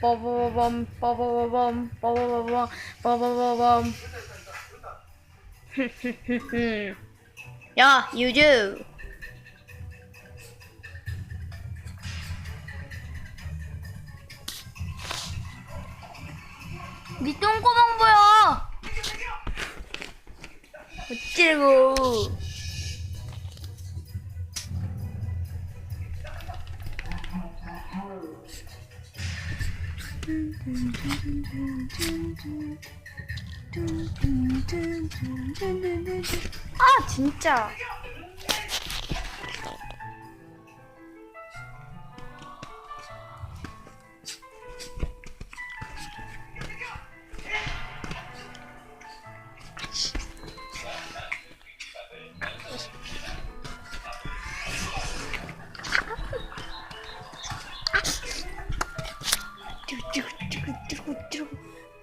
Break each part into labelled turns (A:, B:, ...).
A: 빠바바밤 빠바바밤 빠바바밤 빠바바밤 흠흠흠흠. 야 유주
B: 네 똥구멍 보여.
A: 어찌고 아 진짜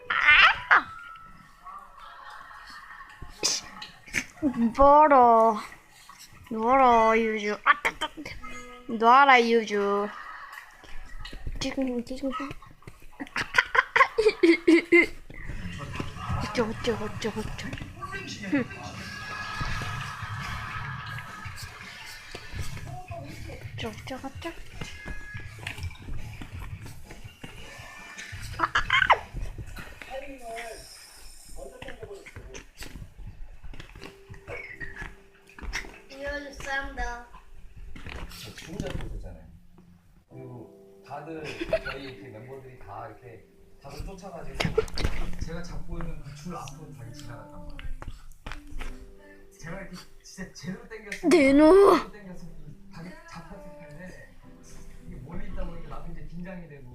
A: 아! 멀어 멀어 유주? 아따따 놔라 유주. 지금 지금. 어쩌 어쩌 어쩌 어쩌 어쩌 어쩌 어쩌
B: 이어줬습니다.
C: 좋은 작품 있잖아요. 그리고 다들 저희 그 멤버들이 다 이렇게 다들 쫓아가지고 제가 잡고 있는 그 줄 앞으로 다시 지나갔단 말이에요. 제가 이렇게 진짜 제대로 당겼으면
A: 내놓
C: 제대로 당겼으면 다리 잡혔을 텐데 이게 멀리 있다 보니까 나도 이제 긴장이 되고